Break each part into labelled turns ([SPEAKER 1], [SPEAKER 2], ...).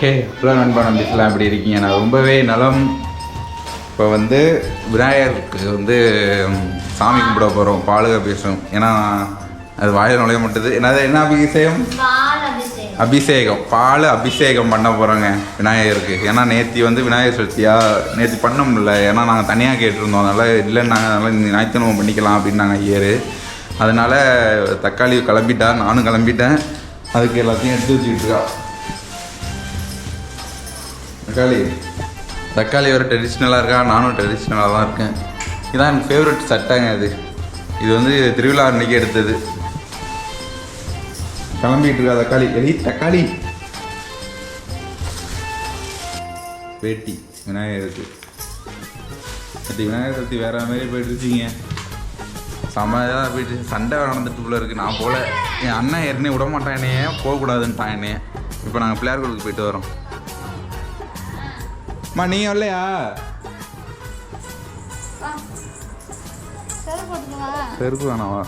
[SPEAKER 1] Okay. அப்புறம் நண்பா நம்பிக்கலாம் எப்படி இருக்கீங்க? நான் ரொம்பவே நலம். இப்போ வந்து விநாயகருக்கு வந்து சாமி கும்பிட போகிறோம் பாலுக பேசும் ஏன்னா அது வாயில் நுழைய மாட்டுது. என்னது என்ன அபிஷேகம்?
[SPEAKER 2] அபிஷேகம்.
[SPEAKER 1] பால் அபிஷேகம் பண்ண போகிறோங்க விநாயகருக்கு. ஏன்னா நேத்தி வந்து விநாயகர் சதுர்த்தியா நேற்று பண்ண முடியல ஏன்னா நாங்கள் தனியாக கேட்டிருந்தோம். அதனால் இல்லைன்னாங்க அதனால் இந்த ஞாயிற்றுக்கிழமை பண்ணிக்கலாம் அப்படின்னாங்க ஐயர் அதனால் தக்காளி கிளம்பிட்டா நானும் கிளம்பிட்டேன். அதுக்கு எல்லாத்தையும் எடுத்து வச்சுக்கிட்டு இருக்கா. தக்காளி. தக்காளி ஒரு ட்ரெடிஷ்னலாக இருக்கா? நானும் ட்ரெடிஷ்னலாக தான் இருக்கேன். இதான் எனக்கு ஃபேவரட் சட்டைங்க இது. இது வந்து திருவிழா அன்னைக்கு எடுத்தது. கிளம்பிட்டு இருக்கா தக்காளி? எலி தக்காளி. வேட்டி விநாயகருக்கு நேற்று விநாயகர் சதுர்த்தி வேற மாதிரி போயிட்டு இருக்கீங்க. செம்மையாக போயிட்டு சண்டை நடந்துட்டு உள்ள இருக்கு. நான் போல. என் அண்ணன் ஏற்கனவே விட மாட்டான். என்னையே போகக்கூடாதுன்ட்டான் என்னையே. இப்போ நாங்கள் பிள்ளையார் கோயிலுக்கு போயிட்டு வரோம். அம்மா நீ வரலையா செருப்பு வேணாவா?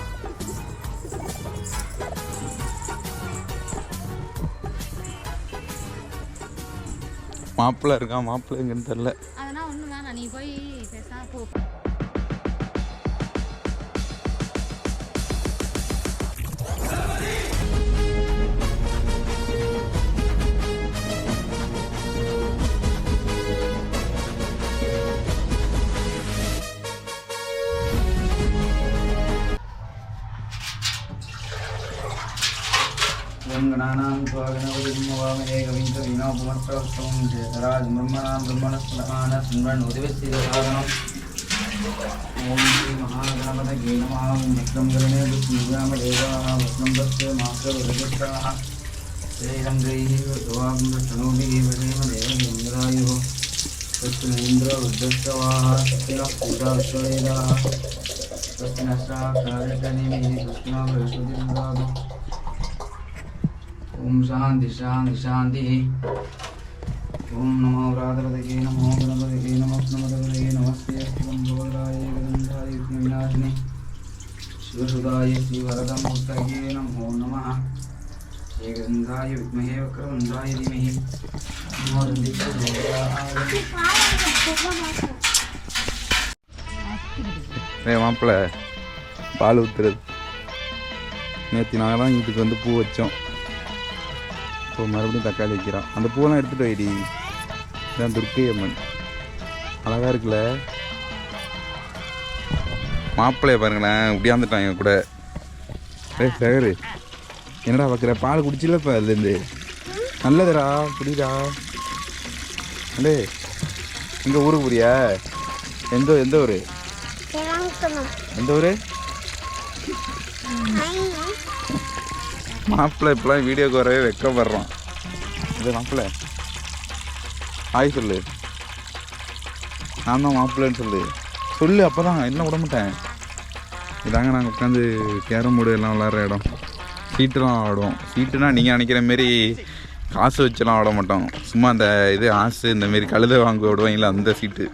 [SPEAKER 1] மாப்பிள்ளை இருக்கான் மாப்பிள்ளை எங்கன்னு தெரில
[SPEAKER 2] அதெல்லாம் ஒன்றும் வேணாம் நீ போய் பேசாம போ.
[SPEAKER 3] गणानां त्वागणपतिमवामहे कविं कविनोपमत्रवस्तमं जयराज ब्रह्मणां ब्रह्मणस्पदमानः सुन्वन् उदिवस्तिदसादनम् ॐ श्रीमहागणपतये नमः वक्रं गणे विष्णुयामदेवाः वक्नं तस्य मात्रवदगत्राः शरीरं दैः ऋतुवाग्नष्टनोभिः वदेम देवगेन्द्रायुः तस्य इन्द्र वृद्धश्रवाः सत्यः पूजा विश्ववेदाः तस्य नष्टाक्षादिमिः कृष्णा ஓம் சாந்தி சாந்தி சாந்தி. ஓம் நமோ ராதரதகே நமோ கணபதகே நமோ நமதகே நமஸ்தே சிவம்போதராய கிரந்தாய விநாசினி சிவசுதாய ஸ்ரீவரதம் முத்தகே நமோ. நம ஸ்ரீ கிரந்தாய வித்மகே வக்ரவந்தாய தீமகி
[SPEAKER 1] நமோ மாப்பிள்ள பால் ஊத்துறது. நேற்று நாங்கள் தான் வீட்டுக்கு வந்து பூ வச்சோம். இப்போ மறுபடியும் தக்காளி வைக்கிறோம் அந்த பூவெல்லாம் எடுத்துகிட்டு வைடி இதான் துர்க்கை அம்மன். அழகாக இருக்குல்ல? மாப்பிள்ளைய பாருங்களேன் இப்படியாந்துட்டான் என் கூட. ஏ சேகரு என்னடா பார்க்குற பால் குடிச்சில இப்போ அதுலேருந்து? நல்லதுடா குடிடா. அடே எங்கள் ஊருக்கு போறியா? எந்த எந்த ஊர்? எந்த ஊர்? மாப்பிள்ளை இப்பெல்லாம் வீடியோக்கு வரவே வெக்கப்படுறோம் இது மாப்பிள்ளை. ஹாய் சொல்லு. நான் தான் மாப்பிள்ளைன்னு சொல்லு. சொல்லு அப்போ தான் என்ன விட மாட்டேன். இதாங்க நாங்கள் உட்காந்து கேரம் போர்டு எல்லாம் விளாட்ற இடம். சீட்டுலாம் ஆடுவோம். சீட்டுனா நீங்கள் நினைக்கிற மாரி காசு வச்செல்லாம் ஆட மாட்டோம். சும்மா அந்த இது ஆசு இந்த மாரி வாங்க விடுவாங்களா அந்த சீட்டு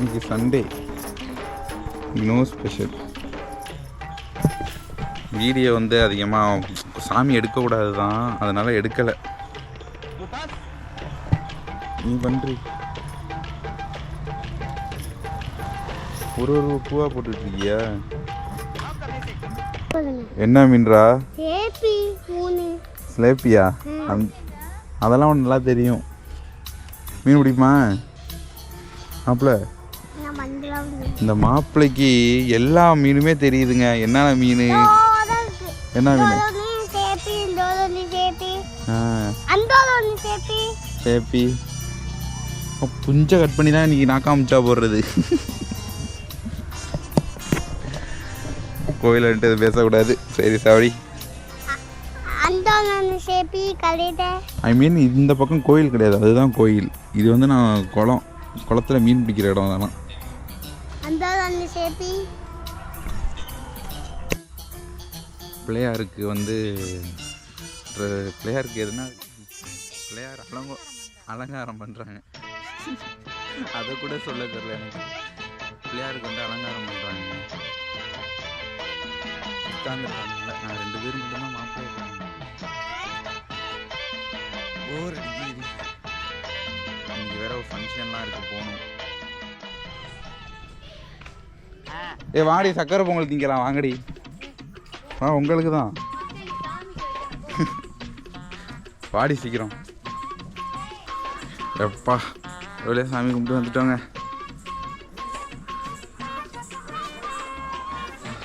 [SPEAKER 1] இன்னைக்கு சண்டே நோ ஸ்பெஷல் வீடியோ வந்து அதிகமாக சாமி எடுக்கக்கூடாது தான் அதனால் எடுக்கலை. நீ பண்றி. ஒரு ஒரு பூவா போட்டுட்டு இருக்கியா என்ன
[SPEAKER 4] மூணு.
[SPEAKER 1] ஸ்லேப்பியா அதெல்லாம் உனக்கு நல்லா தெரியும். மீன் பிடிக்குமா?
[SPEAKER 4] மஞ்சளாக
[SPEAKER 1] இந்த மாப்பிள்ளைக்கு எல்லா மீனுமே தெரியுதுங்க. என்னென்ன மீன்? என்ன மீன்?
[SPEAKER 4] சேப்பி
[SPEAKER 1] புஞ்சை கட் பண்ணி தான் இன்னைக்கு நாக்காமிச்சா போடுறது. கோயில்ன்ட்டு பேசக்கூடாது. சரி
[SPEAKER 4] கழித.
[SPEAKER 1] ஐ மீன் இந்த பக்கம் கோயில் கிடையாது. அதுதான் கோயில். இது வந்து நான் குளம் குளத்துல மீன் பிடிக்கிற இடம் அதெல்லாம்
[SPEAKER 4] அந்த சேப்பி.
[SPEAKER 1] பிள்ளையாருக்கு வந்து பிள்ளையாருக்கு எதுனா பிள்ளையார் அலங்கோ அலங்காரம் பண்ணுறாங்க அதை கூட சொல்ல தெரியல எனக்கு. பிள்ளையாருக்கு வந்து அலங்காரம் பண்ணுறாங்க உட்காந்துருக்காங்க நான் ரெண்டு பேரும் மட்டும்தான் மாப்பிள்ளை இருக்காங்க போர் அடிக்குது இன்னைக்கு வேற ஒரு ஃபங்க்ஷன்லாம் இருக்குது போகணும். ஏ வாடி சக்கரை பொங்கல் திங்கலாம் வாங்கடி. ஆ உங்களுக்கு தான் வாடி சீக்கிரம். எப்பா எவ்வளோ சாமி கும்பிட்டு வந்துட்டோங்க.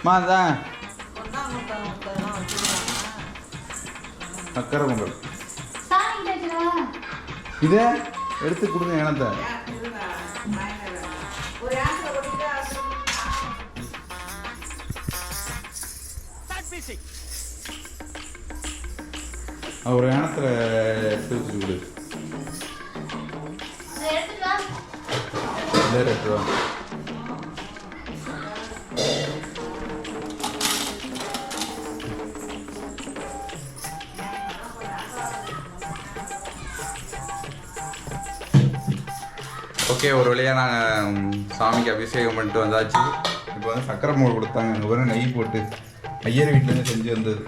[SPEAKER 1] மா தான் சக்கரை பொங்கல். இதே எடுத்து கொடுங்க எனத்தை ஒரு ஏனத்தில் எடுத்து வச்சு கொடு
[SPEAKER 2] எடுத்துட்டு வா
[SPEAKER 1] ஓகே ஒரு வழியாக நாங்கள் சாமிக்கு அபிஷேகம் பண்ணிட்டு வந்தாச்சு. இப்போ வந்து சக்கரை மோர் கொடுத்தாங்க. அங்கே நெய் போட்டு. ஐயர் வீட்டிலேருந்து செஞ்சு வந்தது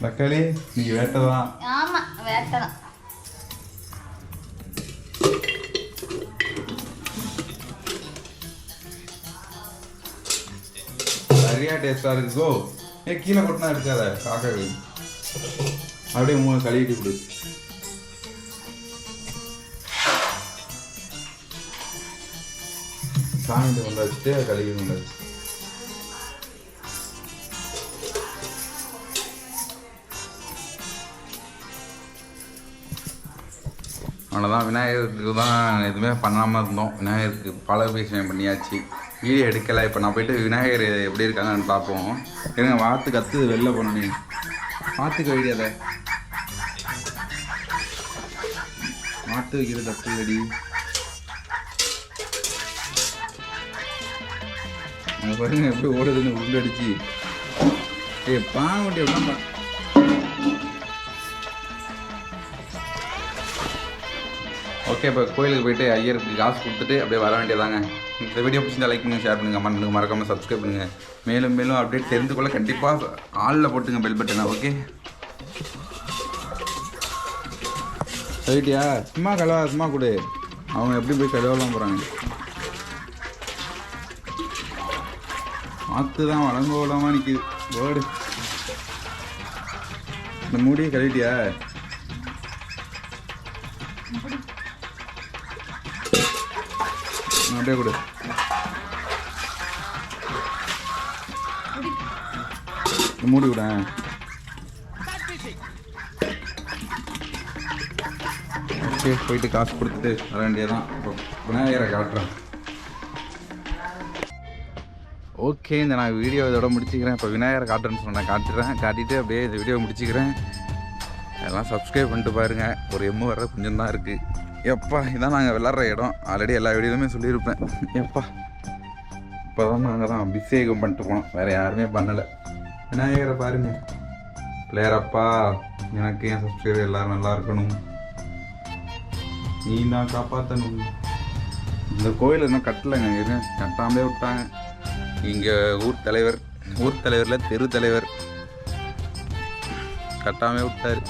[SPEAKER 1] தக்காளி நீ வேட்டை தான்
[SPEAKER 2] ஆமா வேட்டலாம்
[SPEAKER 1] சரியா டேஸ்டாக இருக்குதோ ஏ கீழே கொட்டினா இருக்காத காக்காக்கு அப்படியே மூணு கழுவிட்டு கொடு சாமிட்டு கொண்டு வச்சுட்டு கழுவி கொண்டு அவ்வளோதான் விநாயகருக்கு தான் எதுவுமே பண்ணாமல் இருந்தோம். விநாயகருக்கு பல விஷயம் பண்ணியாச்சு. வீடியோ எடுக்கலை. இப்போ நான் போயிட்டு விநாயகர் எப்படி இருக்காங்கன்னு பார்ப்போம். இருங்க வாத்து கத்து வெளில போனோம். நீ வாத்துக்கு வைடியாத வாத்து வைக்கிறது கத்து வெடி அங்கே பாருங்க எப்படி ஓடுதுன்னு உருண்டடிச்சு ஏ பாவட்டி எப்படின்னா ஓகே இப்போ கோயிலுக்கு போயிட்டு ஐயருக்கு காசு கொடுத்துட்டு அப்படியே வர வேண்டியதாங்க. இந்த வீடியோ பிடிச்சிருந்தா லைக் பண்ணுங்க ஷேர் பண்ணுங்க கமெண்ட் பண்ணுங்க மறக்காமல் சப்ஸ்கிரைப் பண்ணுங்கள் மேலும் மேலும் அப்டேட் தெரிந்து கொள்ள கண்டிப்பாக ஆளில் போட்டுங்க பெல் பட்டனை ஓகே ரைட்டியா சும்மா கழுவா சும்மா கொடு. அவங்க எப்படி போய் கழுவலாம் போகிறாங்க மாற்று தான் வழங்கோலமாக நிற்கிது ஓடு இந்த மூடியை கழுவிட்டியா ஆ, அப்படியே கொடு. மூடி விட. ஓகே போயிட்டு காசு கொடுத்துட்டு வர வேண்டியதான் இப்போ விநாயகரை காட்டுறேன் ஓகே இந்த நான் வீடியோ இதோட முடிச்சுக்கிறேன். இப்போ விநாயகரை காட்டுறேன்னு சொன்னேன் காட்டுறேன் காட்டிட்டு அப்படியே இந்த வீடியோ முடிச்சுக்கிறேன். அதெல்லாம் சப்ஸ்கிரைப் பண்ணிட்டு பாருங்கள் ஒரு எம்மு வர கொஞ்சம் தான் இருக்குது எப்பா இதான் நாங்கள் விளாட்ற இடம். ஆல்ரெடி எல்லா வீடியோலுமே சொல்லியிருப்பேன். எப்பா இப்போ தான் நாங்கள் தான் அபிஷேகம் பண்ணிட்டு போனோம். வேறு யாருமே பண்ணலை. விநாயகரை பாருங்க. பிள்ளையாரப்பா எனக்கு என் சப்ஸ்கிரைபர் எல்லோரும் நல்லா இருக்கணும். நீ தான் காப்பாற்றணும் இந்த கோயில் இன்னும் கட்டலைங்க. இது கட்டாமலே விட்டாங்க. இங்கே ஊர் தலைவர் ஊர் தலைவரில் தெரு தலைவர். கட்டாமே விட்டார்.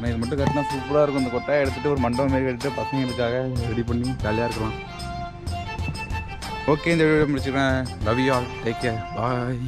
[SPEAKER 1] ஆனால் இது மட்டும் கட்டினா சூப்பராக இருக்கும். இந்த கொட்டாயை எடுத்துகிட்டு ஒரு மண்டபம் மாரி கட்டிட்டு பசங்களுக்காக ரெடி பண்ணி ஜாலியாக இருக்கலாம். ஓகே இந்த வீடியோ முடிச்சுக்கிறேன். Love you all take care bye